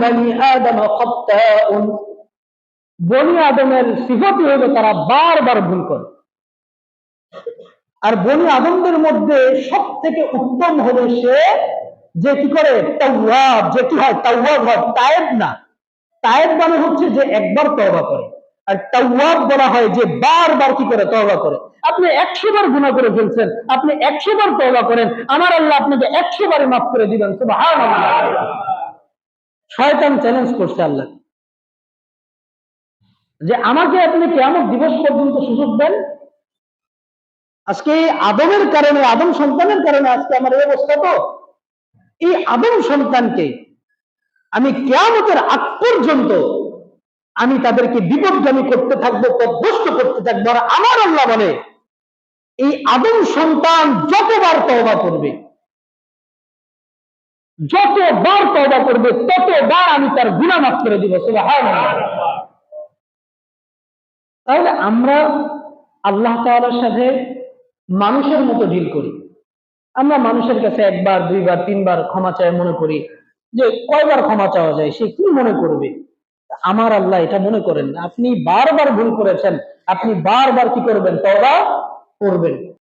বানি আদম বনি আদমের সিফাতই হলো তারা বারবার ভুল করে। আর বনি আদমদের মধ্যে সব থেকে উত্তম হলো সে যে কি করে? তাওয়াব, যে কি হয়? তাওয়াব হয়। তায়েব না। তায়েব মানে হচ্ছে যে একবার তওবা করে। আর তাওয়াব বলা হয় যে বারবার কি করে? তওবা করে। আপনি একশো বার গুণা করে ফেলছেন। আপনি একশো বার তওবা করেন। আমার আল্লাহ আপনাকে একশো বারে মাফ করে দিবেন। সুবহানাল্লাহ। শয়তান চ্যালেঞ্জ করছে আল্লাহ। যে আমাকে আপনি কেমন দিবস পর্যন্ত সুযোগ দেন। আজকে এই আদমের কারণে, আদম সন্তানের কারণে আজকে আমার এই অবস্থা তো। এই আদম সন্তানকে আমি কেয়ামতের আগ পর্যন্ত আমি তাদেরকে বিপদগামী করতে থাকব পদভস্ত করতে থাকব। আর আমার আল্লাহ বলে, এই আদম সন্তান যতবার তওবা করবে যতবার তওবা করবে, ততবার আমি তার গুনাহ মাফ করে দিব তাহলে আমরা আল্লাহ তাআলার সাথে মানুষের মতো ডিল করি। আমরা মানুষের কাছে একবার, দুইবার, তিনবার ক্ষমা চাই, মনে করি যে কয়বার ক্ষমা চাওয়া যায়, সে কি মনে করবে? আমার আল্লাহ এটা মনে করেন। আপনি বারবার ভুল করেছেন, আপনি বারবার কি করবেন? তওবা করবেন।